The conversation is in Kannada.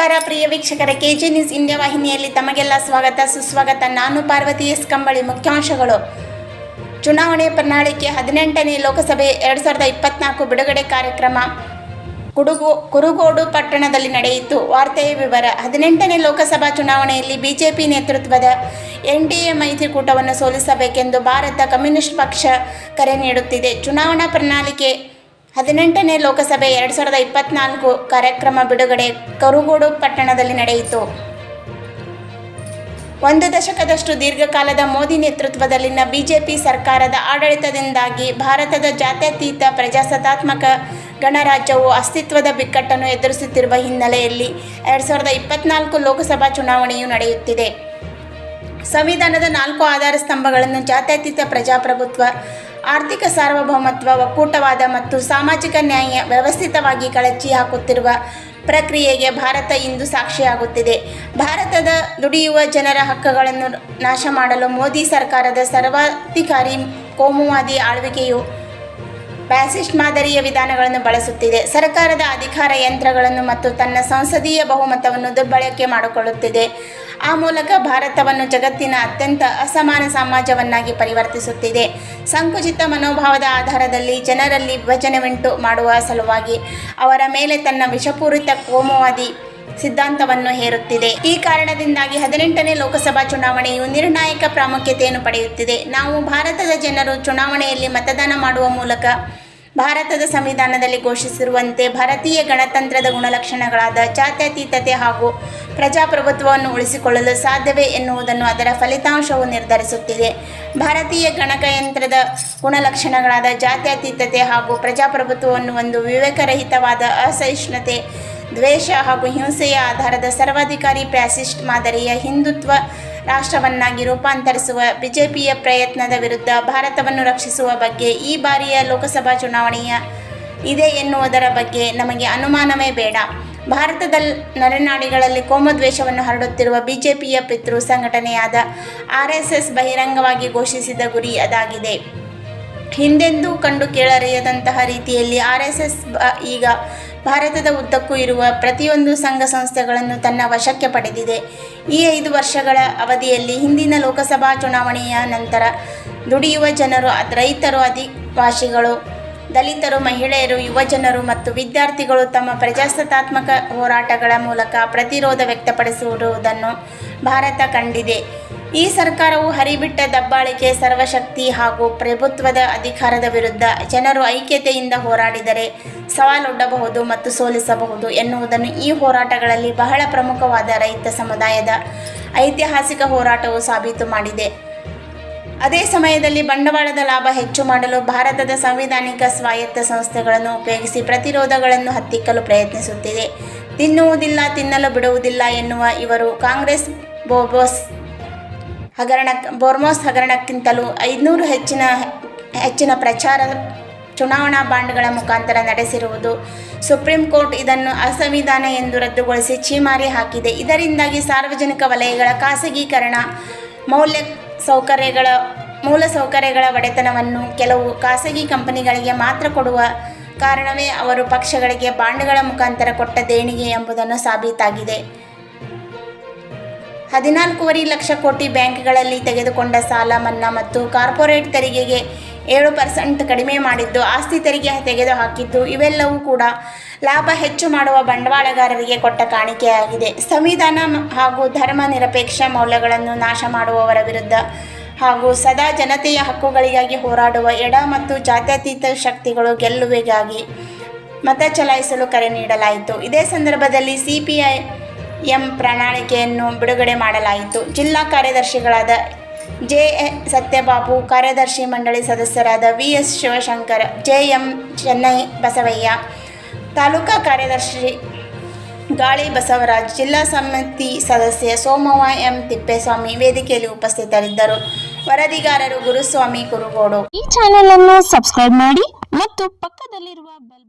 ನಮಸ್ಕಾರ ಪ್ರಿಯ ವೀಕ್ಷಕರ, ಕೆಜಿ ನ್ಯೂಸ್ ಇಂಡಿಯಾ ವಾಹಿನಿಯಲ್ಲಿ ತಮಗೆಲ್ಲ ಸ್ವಾಗತ. ಸುಸ್ವಾಗತ. ನಾನು ಪಾರ್ವತಿ ಎಸ್ ಕಂಬಳಿ, ಮುಖ್ಯಾಂಶಗಳು. ಚುನಾವಣೆ ಪ್ರಣಾಳಿಕೆ ಹದಿನೆಂಟನೇ ಲೋಕಸಭೆ ಎರಡು ಸಾವಿರದ ಇಪ್ಪತ್ನಾಲ್ಕು ಬಿಡುಗಡೆ ಕಾರ್ಯಕ್ರಮ ಕುಡುಗು, ಕುರುಗೋಡು ಪಟ್ಟಣದಲ್ಲಿ ನಡೆಯಿತು. ವಾರ್ತೆಯ ವಿವರ. ಹದಿನೆಂಟನೇ ಲೋಕಸಭಾ ಚುನಾವಣೆಯಲ್ಲಿ ಬಿಜೆಪಿ ನೇತೃತ್ವದ ಎನ್ ಡಿ ಎ ಮೈತ್ರಿಕೂಟವನ್ನು ಸೋಲಿಸಬೇಕೆಂದು ಭಾರತ ಕಮ್ಯುನಿಸ್ಟ್ ಪಕ್ಷ ಕರೆ ನೀಡುತ್ತಿದೆ. ಚುನಾವಣಾ ಪ್ರಣಾಳಿಕೆ ಹದಿನೆಂಟನೇ ಲೋಕಸಭೆ ಎರಡು ಸಾವಿರದ ಇಪ್ಪತ್ನಾಲ್ಕು ಕಾರ್ಯಕ್ರಮ ಬಿಡುಗಡೆ ಕರುಗೋಡು ಪಟ್ಟಣದಲ್ಲಿ ನಡೆಯಿತು. ಒಂದು ದಶಕದಷ್ಟು ದೀರ್ಘಕಾಲದ ಮೋದಿ ನೇತೃತ್ವದಲ್ಲಿನ ಬಿಜೆಪಿ ಸರ್ಕಾರದ ಆಡಳಿತದಿಂದಾಗಿ ಭಾರತದ ಜಾತ್ಯತೀತ ಪ್ರಜಾಸತ್ತಾತ್ಮಕ ಗಣರಾಜ್ಯವು ಅಸ್ತಿತ್ವದ ಬಿಕ್ಕಟ್ಟನ್ನು ಎದುರಿಸುತ್ತಿರುವ ಹಿನ್ನೆಲೆಯಲ್ಲಿ ಎರಡು ಸಾವಿರದ ಇಪ್ಪತ್ನಾಲ್ಕು ಲೋಕಸಭಾ ಚುನಾವಣೆಯು ನಡೆಯುತ್ತಿದೆ. ಸಂವಿಧಾನದ ನಾಲ್ಕು ಆಧಾರ ಸ್ತಂಭಗಳನ್ನು ಜಾತ್ಯತೀತ ಪ್ರಜಾಪ್ರಭುತ್ವ ಆರ್ಥಿಕ ಸಾರ್ವಭೌಮತ್ವ, ಒಕ್ಕೂಟವಾದ ಮತ್ತು ಸಾಮಾಜಿಕ ನ್ಯಾಯ ವ್ಯವಸ್ಥಿತವಾಗಿ ಕಳಚಿ ಹಾಕುತ್ತಿರುವ ಪ್ರಕ್ರಿಯೆಗೆ ಭಾರತ ಇಂದು ಸಾಕ್ಷಿಯಾಗುತ್ತಿದೆ. ಭಾರತದ ದುಡಿಯುವ ಜನರ ಹಕ್ಕುಗಳನ್ನು ನಾಶ ಮಾಡಲು ಮೋದಿ ಸರ್ಕಾರದ ಸರ್ವಾಧಿಕಾರಿ ಕೋಮುವಾದಿ ಆಳ್ವಿಕೆಯು ಬ್ಯಾಸಿಸ್ಟ್ ಮಾದರಿಯ ವಿಧಾನಗಳನ್ನು ಬಳಸುತ್ತಿದೆ. ಸರ್ಕಾರದ ಅಧಿಕಾರ ಯಂತ್ರಗಳನ್ನು ಮತ್ತು ತನ್ನ ಸಂಸದೀಯ ಬಹುಮತವನ್ನು ದುರ್ಬಳಕೆ ಮಾಡಿಕೊಳ್ಳುತ್ತಿದೆ. ಆ ಮೂಲಕ ಭಾರತವನ್ನು ಜಗತ್ತಿನ ಅತ್ಯಂತ ಅಸಮಾನ ಸಮಾಜವನ್ನಾಗಿ ಪರಿವರ್ತಿಸುತ್ತಿದೆ. ಸಂಕುಚಿತ ಮನೋಭಾವದ ಆಧಾರದಲ್ಲಿ ಜನರಲ್ಲಿ ವಿಭಜನೆಯುಂಟು ಮಾಡುವ ಸಲುವಾಗಿ ಅವರ ಮೇಲೆ ತನ್ನ ವಿಷಪೂರಿತ ಕೋಮುವಾದಿ ಸಿದ್ಧಾಂತವನ್ನು ಹೇರುತ್ತಿದೆ. ಈ ಕಾರಣದಿಂದಾಗಿ ಹದಿನೆಂಟನೇ ಲೋಕಸಭಾ ಚುನಾವಣೆಯು ನಿರ್ಣಾಯಕ ಪ್ರಾಮುಖ್ಯತೆಯನ್ನು ಪಡೆಯುತ್ತಿದೆ. ನಾವು ಭಾರತದ ಜನರು ಚುನಾವಣೆಯಲ್ಲಿ ಮತದಾನ ಮಾಡುವ ಮೂಲಕ ಭಾರತದ ಸಂವಿಧಾನದಲ್ಲಿ ಘೋಷಿಸಿರುವಂತೆ ಭಾರತೀಯ ಗಣತಂತ್ರದ ಗುಣಲಕ್ಷಣಗಳಾದ ಜಾತ್ಯತೀತತೆ ಹಾಗೂ ಪ್ರಜಾಪ್ರಭುತ್ವವನ್ನು ಉಳಿಸಿಕೊಳ್ಳಲು ಸಾಧ್ಯವೇ ಎನ್ನುವುದನ್ನು ಅದರ ಫಲಿತಾಂಶವು ನಿರ್ಧರಿಸುತ್ತಿದೆ. ಭಾರತೀಯ ಗಣಕಯಂತ್ರದ ಗುಣಲಕ್ಷಣಗಳಾದ ಜಾತ್ಯತೀತತೆ ಹಾಗೂ ಪ್ರಜಾಪ್ರಭುತ್ವವನ್ನು ಒಂದು ವಿವೇಕರಹಿತವಾದ ಅಸಹಿಷ್ಣುತೆ, ದ್ವೇಷ ಹಾಗೂ ಹಿಂಸೆಯ ಆಧಾರದ ಸರ್ವಾಧಿಕಾರಿ ಪ್ಯಾಸಿಸ್ಟ್ ಮಾದರಿಯ ಹಿಂದುತ್ವ ರಾಷ್ಟ್ರವನ್ನಾಗಿ ರೂಪಾಂತರಿಸುವ ಬಿಜೆಪಿಯ ಪ್ರಯತ್ನದ ವಿರುದ್ಧ ಭಾರತವನ್ನು ರಕ್ಷಿಸುವ ಬಗ್ಗೆ ಈ ಬಾರಿಯ ಲೋಕಸಭಾ ಚುನಾವಣೆಯ ಇದೆ ಎನ್ನುವುದರ ಬಗ್ಗೆ ನಮಗೆ ಅನುಮಾನವೇ ಬೇಡ. ಭಾರತದ ನರನಾಡಿಗಳಲ್ಲಿ ಕೋಮದ್ವೇಷವನ್ನು ಹರಡುತ್ತಿರುವ ಬಿಜೆಪಿಯ ಪಿತೃ ಸಂಘಟನೆಯಾದ ಆರ್ ಎಸ್ ಎಸ್ ಬಹಿರಂಗವಾಗಿ ಘೋಷಿಸಿದ ಗುರಿ ಅದಾಗಿದೆ. ಹಿಂದೆಂದೂ ಕಂಡು ಕೇಳರಿಯದಂತಹ ರೀತಿಯಲ್ಲಿ ಆರ್ಎಸ್ಎಸ್ ಎಸ್ ಎಸ್ ಈಗ ಭಾರತದ ಉದ್ದಕ್ಕೂ ಇರುವ ಪ್ರತಿಯೊಂದು ಸಂಘ ಸಂಸ್ಥೆಗಳನ್ನು ತನ್ನ ವಶಕ್ಕೆ ಪಡೆದಿದೆ. ಈ ಐದು ವರ್ಷಗಳ ಅವಧಿಯಲ್ಲಿ ಹಿಂದಿನ ಲೋಕಸಭಾ ಚುನಾವಣೆಯ ನಂತರ ದುಡಿಯುವ ಜನರು, ರೈತರು, ಅಧಿವಾಸಿಗಳು, ದಲಿತರು, ಮಹಿಳೆಯರು, ಯುವಜನರು ಮತ್ತು ವಿದ್ಯಾರ್ಥಿಗಳು ತಮ್ಮ ಪ್ರಜಾಸತ್ತಾತ್ಮಕ ಹೋರಾಟಗಳ ಮೂಲಕ ಪ್ರತಿರೋಧ ವ್ಯಕ್ತಪಡಿಸಿರುವುದನ್ನು ಭಾರತ ಕಂಡಿದೆ. ಈ ಸರ್ಕಾರವು ಹರಿಬಿಟ್ಟ ದಬ್ಬಾಳಿಕೆ, ಸರ್ವಶಕ್ತಿ ಹಾಗೂ ಪ್ರಭುತ್ವದ ಅಧಿಕಾರದ ವಿರುದ್ಧ ಜನರು ಐಕ್ಯತೆಯಿಂದ ಹೋರಾಡಿದರೆ ಸವಾಲೊಡ್ಡಬಹುದು ಮತ್ತು ಸೋಲಿಸಬಹುದು ಎನ್ನುವುದನ್ನು ಈ ಹೋರಾಟಗಳಲ್ಲಿ ಬಹಳ ಪ್ರಮುಖವಾದ ರೈತ ಸಮುದಾಯದ ಐತಿಹಾಸಿಕ ಹೋರಾಟವು ಸಾಬೀತು ಮಾಡಿದೆ. ಅದೇ ಸಮಯದಲ್ಲಿ ಬಂಡವಾಳದ ಲಾಭ ಹೆಚ್ಚು ಮಾಡಲು ಭಾರತದ ಸಂವಿಧಾನಿಕ ಸ್ವಾಯತ್ತ ಸಂಸ್ಥೆಗಳನ್ನು ಉಪಯೋಗಿಸಿ ಪ್ರತಿರೋಧಗಳನ್ನು ಹತ್ತಿಕ್ಕಲು ಪ್ರಯತ್ನಿಸುತ್ತಿದೆ. ತಿನ್ನುವುದಿಲ್ಲ, ತಿನ್ನಲು ಬಿಡುವುದಿಲ್ಲ ಎನ್ನುವ ಇವರು ಕಾಂಗ್ರೆಸ್ ಬೋಬೋಸ್ ಹಗರಣ, ಬೋರ್ಮೋಸ್ ಹಗರಣಕ್ಕಿಂತಲೂ ಐದುನೂರು ಹೆಚ್ಚಿನ ಹೆಚ್ಚಿನ ಪ್ರಚಾರ ಚುನಾವಣಾ ಬಾಂಡ್ಗಳ ಮುಖಾಂತರ ನಡೆಸಿರುವುದು. ಸುಪ್ರೀಂ ಕೋರ್ಟ್ ಇದನ್ನು ಅಸಂವಿಧಾನ ಎಂದು ರದ್ದುಗೊಳಿಸಿ ಛೀಮಾರಿ ಹಾಕಿದೆ. ಇದರಿಂದಾಗಿ ಸಾರ್ವಜನಿಕ ವಲಯಗಳ ಖಾಸಗೀಕರಣ, ಮೌಲ್ಯ ಸೌಕರ್ಯಗಳ, ಮೂಲ ಸೌಕರ್ಯಗಳ ಒಡೆತನವನ್ನು ಕೆಲವು ಖಾಸಗಿ ಕಂಪನಿಗಳಿಗೆ ಮಾತ್ರ ಕೊಡುವ ಕಾರಣವೇ ಅವರು ಪಕ್ಷಗಳಿಗೆ ಬಾಂಡ್ಗಳ ಮುಖಾಂತರ ಕೊಟ್ಟ ದೇಣಿಗೆ ಎಂಬುದನ್ನು ಸಾಬೀತಾಗಿದೆ. ಹದಿನಾಲ್ಕೂವರೆ ಲಕ್ಷ ಕೋಟಿ ಬ್ಯಾಂಕ್ಗಳಲ್ಲಿ ತೆಗೆದುಕೊಂಡ ಸಾಲ ಮನ್ನಾ ಮತ್ತು ಕಾರ್ಪೊರೇಟ್ ತೆರಿಗೆಗೆ ಏಳು ಪರ್ಸೆಂಟ್ ಕಡಿಮೆ ಮಾಡಿದ್ದು, ಆಸ್ತಿ ತೆರಿಗೆ ತೆಗೆದುಹಾಕಿದ್ದು, ಇವೆಲ್ಲವೂ ಕೂಡ ಲಾಭ ಹೆಚ್ಚು ಮಾಡುವ ಬಂಡವಾಳಗಾರರಿಗೆ ಕೊಟ್ಟ ಕಾಣಿಕೆಯಾಗಿದೆ. ಸಂವಿಧಾನ ಹಾಗೂ ಧರ್ಮ ನಿರಪೇಕ್ಷ ಮೌಲ್ಯಗಳನ್ನು ನಾಶ ಮಾಡುವವರ ವಿರುದ್ಧ ಹಾಗೂ ಸದಾ ಜನತೆಯ ಹಕ್ಕುಗಳಿಗಾಗಿ ಹೋರಾಡುವ ಎಡ ಮತ್ತು ಜಾತ್ಯತೀತ ಶಕ್ತಿಗಳು ಗೆಲ್ಲುವಿಗಾಗಿ ಮತ ಚಲಾಯಿಸಲು ಕರೆ ನೀಡಲಾಯಿತು. ಇದೇ ಸಂದರ್ಭದಲ್ಲಿ ಸಿಪಿಐ ಎಂ ಪ್ರಣಾಳಿಕೆಯನ್ನು ಬಿಡುಗಡೆ ಮಾಡಲಾಯಿತು. ಜಿಲ್ಲಾ ಕಾರ್ಯದರ್ಶಿಗಳಾದ ಜೆ ಸತ್ಯಬಾಬು, ಕಾರ್ಯದರ್ಶಿ ಮಂಡಳಿ ಸದಸ್ಯರಾದ V S Shivashankar J M Chennai Basavaiah, taluka ಕಾರ್ಯದರ್ಶಿ ಗಾಳಿ ಬಸವರಾಜ್, ಜಿಲ್ಲಾ ಸಮಿತಿ ಸದಸ್ಯ ಸೋಮವ್ವ ಎಂ ತಿಪ್ಪೇಸ್ವಾಮಿ ವೇದಿಕೆಯಲ್ಲಿ ಉಪಸ್ಥಿತರಿದ್ದರು. ವರದಿಗಾರರು ಗುರುಸ್ವಾಮಿ ಕುರುಗೋಡು. ಈ ಚಾನೆಲ್ ಅನ್ನು ಸಬ್ಸ್ಕ್ರೈಬ್ ಮಾಡಿ ಮತ್ತು ಪಕ್ಕದಲ್ಲಿರುವ ಬೆಲ್